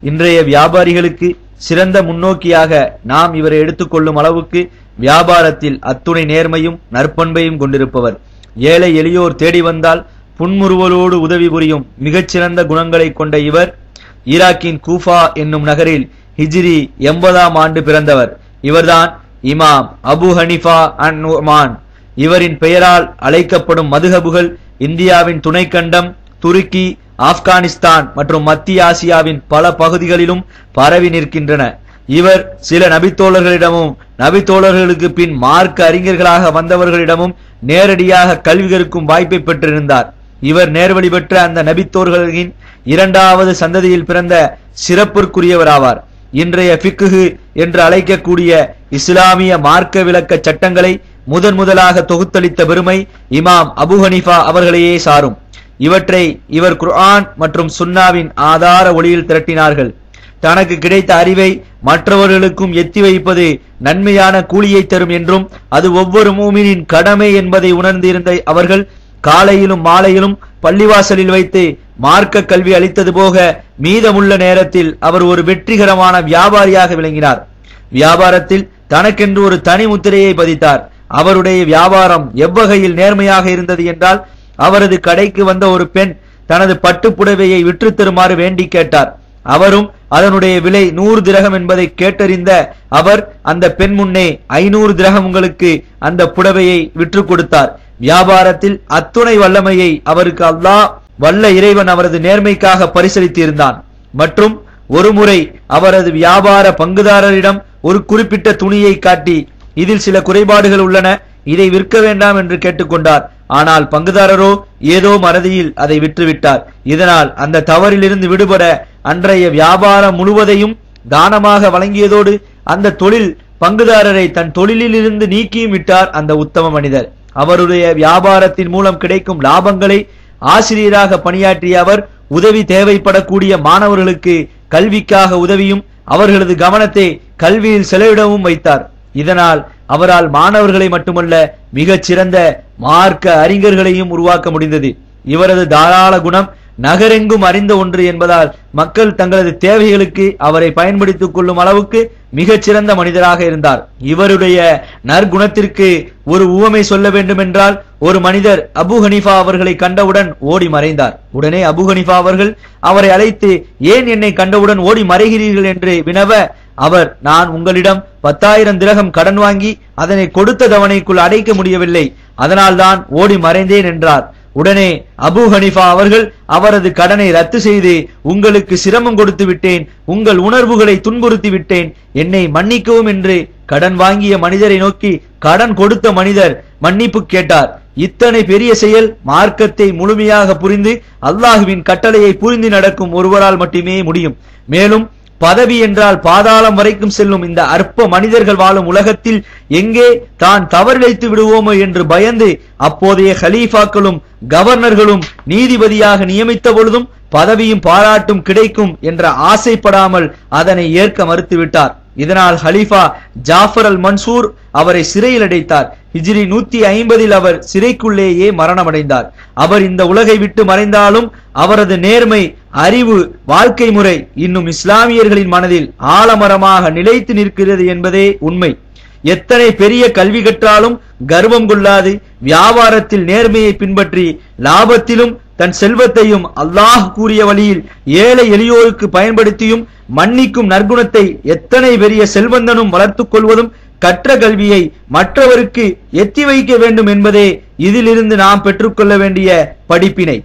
இன்றைய வியாபாரிகளுக்கு சிறந்த முன்னோக்கியாக நாம் இவரை எடுத்துக்கொள்ளும் அளவுக்கு வியாபாரத்தில் அத்துணை நேர்மையும் நற்பண்பையும் கொண்டிருப்பவர். ஏழை எளியோர் தேடி வந்தால் புன்முறுவலோடு உதவி புரியும் மிகச்சிறந்த குணங்களை கொண்ட இவர் ஈராக்கின் கூஃபா என்னும் நகரில் ஹிஜ்ரி எண்பதாம் ஆண்டு பிறந்தவர். இவர்தான் இமாம் அபு ஹனிஃபா அன் நுமான் இவரின் பெயரால் அழைக்கப்படும் மதுகபுகள் இந்தியாவின் துணைக்கண்டம் துருக்கி ஆப்கானிஸ்தான் மற்றும் மத்திய ஆசியாவின் பல பகுதிகளிலும் பரவி நிற்கின்றன. இவர் சில நபித்தோழர்களிடமும் நபித்தோழர்களுக்கு பின் மார்க்க அறிஞர்களாக வந்தவர்களிடமும் நேரடியாக கல்வி கற்கும் வாய்ப்பை பெற்றிருந்தார். இவர் நேர்வழி பெற்ற அந்த நபித்தோர்களின் இரண்டாவது சந்ததியில் பிறந்த சிறப்பிற்குரியவராவார். இன்றைய பிக்குகு என்று அழைக்கக்கூடிய இஸ்லாமிய மார்க்க விளக்க சட்டங்களை முதன் முதலாக தொகுத்தளித்த பெருமை இமாம் அபு ஹனிஃபா அவர்களையே சாரும். இவற்றை இவர் குர்ஆன் மற்றும் சுன்னாவின் ஆதார ஒளியில் திரட்டினார்கள். தனக்கு கிடைத்த அறிவை மற்றவர்களுக்கும் எத்தி வைப்பது நன்மையான கூலியை தரும் என்றும் அது ஒவ்வொரு மூமினின் கடமை என்பதை உணர்ந்திருந்த அவர்கள் காலையிலும் மாலையிலும் பள்ளிவாசலில் வைத்து மார்க்க கல்வி அளித்தது போக மீதமுள்ள நேரத்தில் அவர் ஒரு வெற்றிகரமான வியாபாரியாக விளங்கினார். வியாபாரத்தில் தனக்கென்று ஒரு தனி முத்திரையை பதித்தார். அவருடைய வியாபாரம் எவ்வகையில் நேர்மையாக இருந்தது என்றால் அவரது கடைக்கு வந்த ஒரு பெண் தனது பட்டுப்புடவையை விற்று தருமாறு வேண்டி கேட்டார். அவரும் அதனுடைய விலை நூறு திரகம் என்பதை கேட்டறிந்த அவர் அந்த பெண் முன்னே ஐநூறு திரகம் உங்களுக்கு அந்த புடவையை விற்று கொடுத்தார். வியாபாரத்தில் அத்துணை வல்லமையை அவருக்கு அல்லாஹ் வல்ல இறைவன் அவரது நேர்மைக்காக பரிசளித்திருந்தான். மற்றும் ஒருமுறை அவரது வியாபார பங்குதாரரிடம் ஒரு குறிப்பிட்ட துணியை காட்டி இதில் சில குறைபாடுகள் உள்ளன. இதை விற்க வேண்டாம் என்று கேட்டுக்கொண்டார். ஆனால் பங்குதாரரோ ஏதோ மறதியில் அதை விற்றுவிட்டார். இதனால் அந்த தவறிலிருந்து விடுபட அன்றைய வியாபாரம் முழுவதையும் தானமாக வழங்கியதோடு அந்த தொழில் பங்குதாரரை தன் தொழிலிலிருந்து நீக்கியும் விட்டார் அந்த உத்தம மனிதர். அவருடைய வியாபாரத்தின் மூலம் கிடைக்கும் லாபங்களை ஆசிரியராக பணியாற்றிய அவர் உதவி தேவைப்படக்கூடிய மாணவர்களுக்கு கல்விக்காக உதவியும் அவர்களது கவனத்தை கல்வியில் செலவிடவும் வைத்தார். இதனால் அவரால் மாணவர்களை மட்டுமல்ல மிகச் சிறந்த மார்க்க அறிஞர்களையும் உருவாக்க முடிந்தது. இவரது தாராள குணம் நகரெங்கும் அறிந்த ஒன்று என்பதால் மக்கள் தங்களது தேவைகளுக்கு அவரை பயன்படுத்திக் கொள்ளும் அளவுக்கு மிகச்சிறந்த மனிதராக இருந்தார். இவருடைய நற்குணத்திற்கு ஒரு உவமை சொல்ல வேண்டும் என்றால் ஒரு மனிதர் அபு ஹனிஃபா அவர்களை கண்டவுடன் ஓடி மறைந்தார். உடனே அபு ஹனிஃபா அவர்கள் அவரை அழைத்து ஏன் என்னை கண்டவுடன் ஓடி மறைகிறீர்கள்? என்று வினவ அவர் நான் உங்களிடம் பத்தாயிரம் திரகம் கடன் வாங்கி அதனை கொடுத்த தவணைக்குள் அடைக்க முடியவில்லை. அதனால்தான் ஓடி மறைந்தேன் என்றார். உடனே அபு ஹனிஃபா அவர்கள் அவரது கடனை ரத்து செய்து உங்களுக்கு சிரமம் கொடுத்து விட்டேன் உங்கள் உணர்வுகளை துன்புறுத்தி விட்டேன். என்னை மன்னிக்கவும் என்று கடன் வாங்கிய மனிதரை நோக்கி கடன் கொடுத்த மனிதர் மன்னிப்பு கேட்டார். இத்தனை பெரிய செயல் மார்க்கத்தை முழுமையாக புரிந்து அல்லாஹுவின் கட்டளையை புரிந்து நடக்கும் ஒருவரால் மட்டுமே முடியும். மேலும் பதவி என்றால் பாதாளம் வரைக்கும் செல்லும் இந்த அற்ப மனிதர்கள் வாழும் உலகத்தில் எங்கே தான் தவறிழைத்து விடுவோமோ என்று பயந்து அப்போதைய ஹலீஃபாக்களும் கவர்னர்களும் நீதிபதியாக நியமித்த பொழுதும் பதவியும் பாராட்டும் கிடைக்கும் என்ற ஆசைப்படாமல் அதனை ஏற்க மறுத்துவிட்டார். இதனால் ஹலீஃபா ஜாஃபர் அல் மன்சூர் அவரை சிறையில் அடைத்தார். ஹிஜ்ரி நூத்தி ஐம்பதில் அவர் சிறைக்குள்ளேயே மரணமடைந்தார். அவர் இந்த உலகை விட்டு மறைந்தாலும் அவரது நேர்மை அறிவு வாழ்க்கை முறை இன்னும் இஸ்லாமியர்களின் மனதில் ஆலமரமாக நிலைத்து நிற்கிறது என்பதே உண்மை. எத்தனை பெரிய கல்வி கற்றாலும் கர்வம் கொள்ளாது வியாபாரத்தில் நேர்மையை பின்பற்றி லாபத்திலும் தன் செல்வத்தையும் அல்லாஹ் கூறிய வழியில் ஏழை எளியோருக்கு பயன்படுத்தியும் மன்னிக்கும் நற்குணத்தை எத்தனை பெரிய செல்வந்தனும் வளர்த்துக் கொள்வதும் கற்ற கல்வியை மற்றவருக்கு எத்தி வைக்க வேண்டும் என்பதே இதிலிருந்து நாம் பெற்றுக்கொள்ள வேண்டிய படிப்பினை.